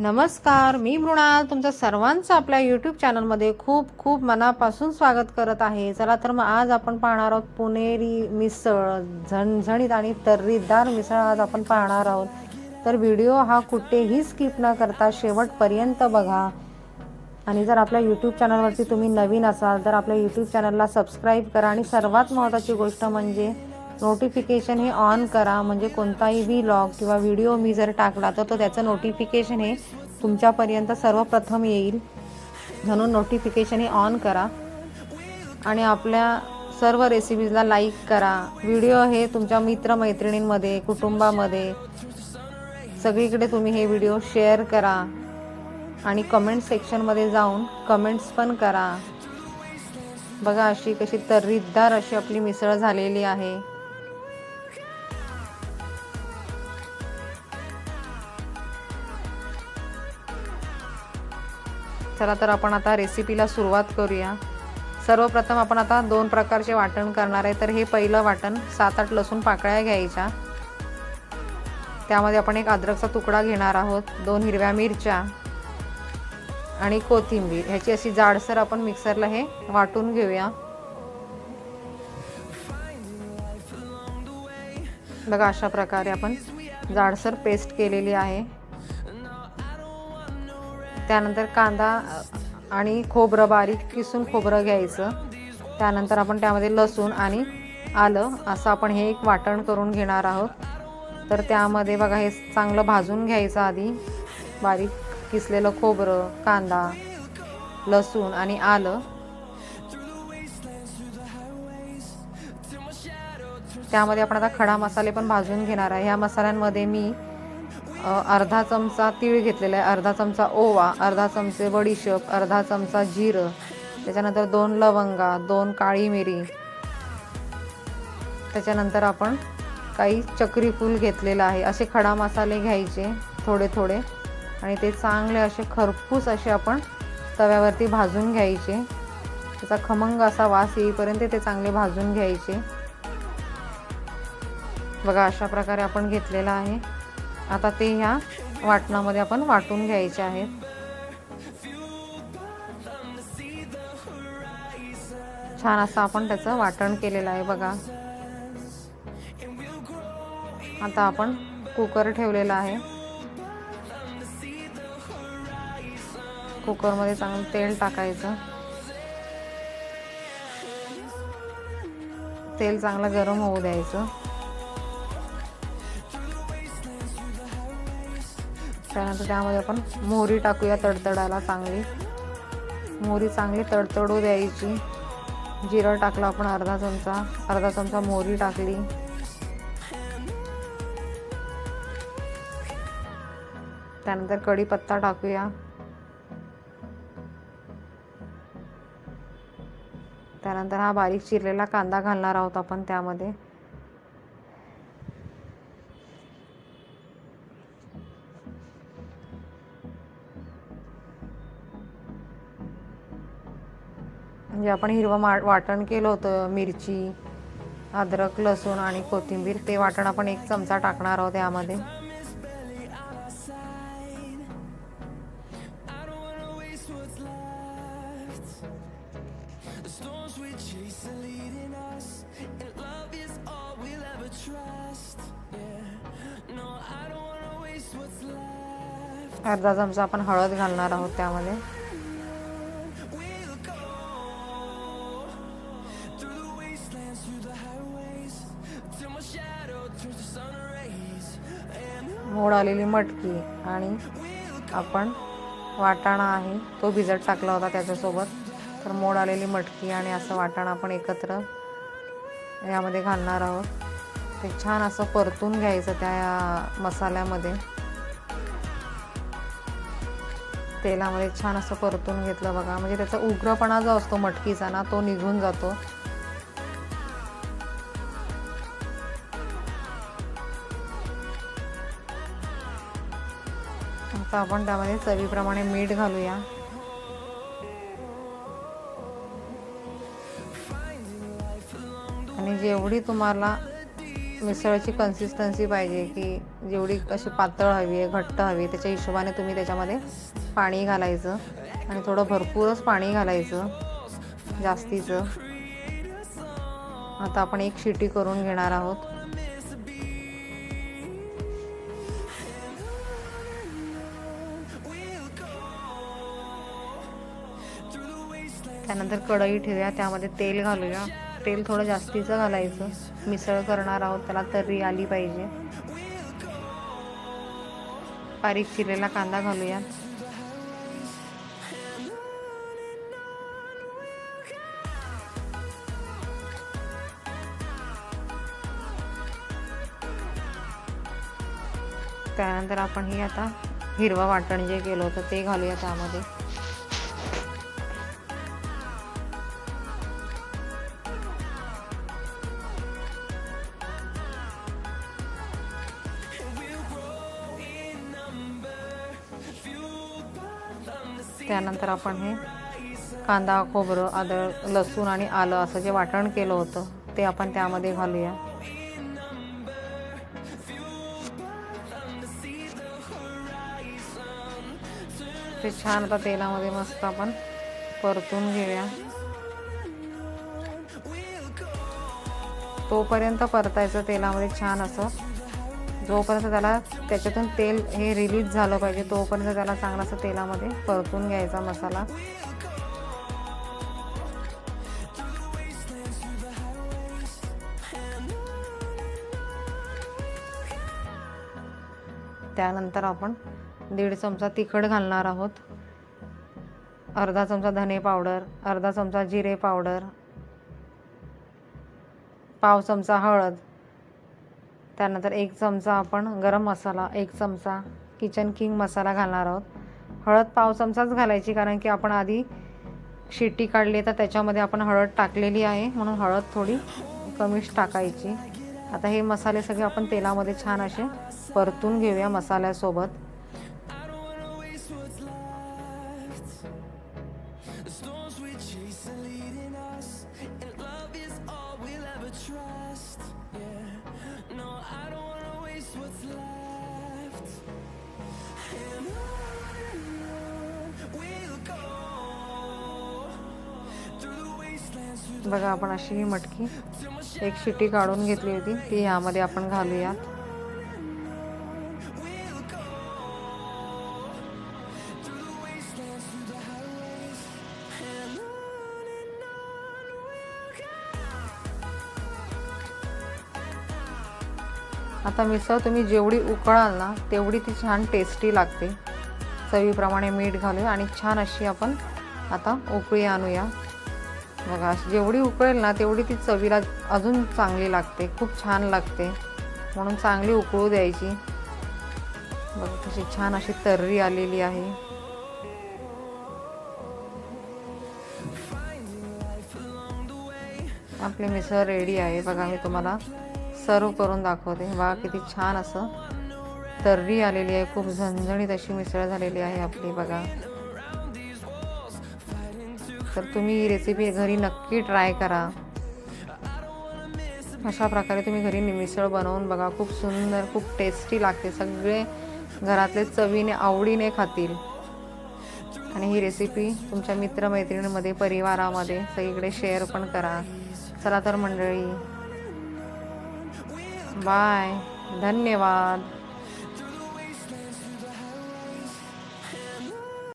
नमस्कार मी मृणाल तुमचं सर्वांचं आपल्या यूट्यूब चॅनलमध्ये खूप खूप मनापासून स्वागत करत आहे. चला तर मग आज आपण पाहणार आहोत पुणेरी मिसळ. झणझणीत आणि तर्रीदार मिसळ आज आपण पाहणार आहोत. तर व्हिडिओ हा कुठेही स्किप न करता शेवटपर्यंत बघा. आणि जर आपल्या यूट्यूब चॅनलवरती तुम्ही नवीन असाल तर आपल्या यूट्यूब चॅनलला सबस्क्राईब करा. आणि सर्वात महत्त्वाची गोष्ट म्हणजे नोटिफिकेशन हे ऑन करा. म्हणजे कोणताही व्हीलॉग किंवा व्हिडिओ मी जर टाकला तर तो त्याचं नोटिफिकेशन हे तुमच्यापर्यंत सर्वप्रथम येईल. म्हणून नोटिफिकेशन हे ऑन करा. आणि आपल्या सर्व रेसिपीजला लाईक करा. व्हिडिओ हे तुमच्या मित्रमैत्रिणींमध्ये कुटुंबामध्ये सगळीकडे तुम्ही हे व्हिडिओ शेअर करा. आणि कमेंट सेक्शनमध्ये जाऊन कमेंट्स पण करा. बघा अशी कशी तर्रीदार अशी आपली मिसळ झालेली आहे. चला तर आपण आता रेसिपीला सुरुवात करूया. सर्वप्रथम आपण आता दोन प्रकारचे वाटण करणार आहे. तर हे पहिलं वाटण सात आठ लसूण पाकळ्या घ्यायच्या. त्यामध्ये आपण एक अद्रकचा तुकडा घेणार आहोत दोन हिरव्या मिरच्या आणि कोथिंबीर. ह्याची अशी जाडसर आपण मिक्सरला हे वाटून घेऊया. बघा अशा प्रकारे आपण जाडसर पेस्ट केलेली आहे. त्यानंतर कांदा आणि खोबरं बारीक किसून खोबरं घ्यायचं. त्यानंतर आपण त्यामध्ये लसूण आणि आलं असं आपण हे एक वाटण करून घेणार आहोत. तर त्यामध्ये बघा हे चांगलं भाजून घ्यायचं आधी. बारीक किसलेलं खोबरं कांदा लसूण आणि आलं. त्यामध्ये आपण आता खडा मसाले पण भाजून घेणार आहे. ह्या मसाल्यांमध्ये मी अर्धा चमचा तीळ घेतलेला आहे अर्धा चमचा ओवा अर्धा चमचे बडीशेप अर्धा चमचा जिरं त्याच्यानंतर दोन लवंगा दोन काळी मिरी. त्याच्यानंतर आपण काही चक्री फूल घेतलेलं आहे. असे खडा मसाले घ्यायचे थोडे थोडे. आणि ते चांगले असे खरपूस असे आपण तव्यावरती भाजून घ्यायचे. त्याचा खमंग असा वास येईपर्यंत ते चांगले भाजून घ्यायचे. बघा अशा प्रकारे आपण घेतलेला आहे. आता ते ह्या वाटणामध्ये आपण वाटून घ्यायचे आहेत. छान असं आपण त्याचं वाटण केलेलं आहे बघा. आता आपण कुकर ठेवलेला आहे. कुकरमध्ये चांगलं तेल टाकायचं. तेल चांगलं गरम होऊ द्यायचं. त्यानंतर त्यामध्ये आपण मोहरी टाकूया तडतडायला चांगली. मोहरी चांगली तडतडू द्यायची. जिरं टाकलं आपण अर्धा चमचा. अर्धा चमचा मोहरी टाकली. त्यानंतर कढीपत्ता टाकूया. त्यानंतर हा बारीक चिरलेला कांदा घालणार आहोत आपण त्यामध्ये. म्हणजे आपण हिरवं मा वाटण केलं होतं मिरची अद्रक लसूण आणि कोथिंबीर ते वाटण आपण एक चमचा टाकणार आहोत यामध्ये. अर्धा चमचा आपण हळद घालणार आहोत त्यामध्ये. मोड आलेली मटकी आणि आपण वाटाणा आहे तो भिजत टाकला होता त्याच्यासोबत. तर मोड आलेली मटकी आणि असं वाटाणा आपण एकत्र यामध्ये घालणार आहोत. ते छान असं परतून घ्यायचं त्या मसाल्यामध्ये. तेलामध्ये छान असं परतून घेतलं बघा. म्हणजे त्याचा उग्रपणा जो असतो मटकीचा ना तो निघून जातो. आता आपण त्यामध्ये चवीप्रमाणे मीठ घालूया. आणि जेवढी तुम्हाला मिसळची कन्सिस्टन्सी पाहिजे की जेवढी अशी पातळ हवी आहे घट्ट हवी आहे त्याच्या हिशोबाने तुम्ही त्याच्यामध्ये पाणी घालायचं आणि थोडं भरपूरच पाणी घालायचं जास्तीचं. आता आपण एक शिटी करून घेणार आहोत. त्यानंतर कढई ठेवूया त्यामध्ये तेल घालूया. तेल थोडं जास्तीचं घालायचं. मिसळ करणार आहोत त्याला तर्री आली पाहिजे. बारीक चिरलेला कांदा घालूया. त्यानंतर आपण ही आता हिरवं वाटण जे केलं होतं ते घालूया त्यामध्ये. त्यानंतर आपण हे कांदा खोबरं आदळ लसूण आणि आलं असं जे वाटण केलं होतं ते आपण त्यामध्ये घालूया. ते छान आता तेलामध्ये मस्त आपण परतून घेऊया. तोपर्यंत परतायचं तेलामध्ये छान असं जोपर्यंत त्याला त्याच्यातून तेल हे रिलीज झालं पाहिजे तोपर्यंत त्याला चांगलं असं तेलामध्ये परतून घ्यायचा मसाला. त्यानंतर आपण दीड चमचा तिखट घालणार आहोत. अर्धा चमचा धने पावडर अर्धा चमचा जिरे पावडर पाव चमचा हळद त्यानंतर एक चमचा आपण गरम मसाला एक चमचा किचन किंग मसाला घालणार आहोत. हळद पाव चमचाच घालायची कारण की आपण आधी शिट्टी काढली तर त्याच्यामध्ये आपण हळद टाकलेली आहे म्हणून हळद थोडी कमीच टाकायची. आता हे मसाले सगळे आपण तेलामध्ये छान असे परतून घेऊया मसाल्यासोबत. बघा आपण अशी ही मटकी एक शिटी काढून घेतली होती. ती ह्यामध्ये आपण घालूया आता मिसळ तुम्ही जेवढी उकळाल ना तेवढी ती छान टेस्टी लागते. चवीप्रमाणे मीठ घालूया आणि छान अशी आपण आता उकळी आणूया. बघा जेवढी उकळेल ना तेवढी ती चवीला अजून चांगली लागते खूप छान लागते. म्हणून चांगली उकळू द्यायची. बघा कशी छान अशी तर्री आलेली आहे. आपली मिसळ रेडी आहे. बघा मी तुम्हाला सर्व करून दाखवते. वा किती छान असं तर्री आलेली आहे. खूप झणझणीत अशी मिसळ झालेली आहे आपली बघा. तर तुम्ही ही रेसिपी घरी नक्की ट्राय करा. अशा प्रकारे तुम्ही घरी मिसळ बनवून बघा. खूप सुंदर खूप टेस्टी लागते. सगळे घरातले चवीने आवडीने खातील. आणि ही रेसिपी तुमच्या मित्रमैत्रिणींमध्ये परिवारामध्ये सगळीकडे शेअर पण करा. चला तर मंडळी. बाय धन्यवाद.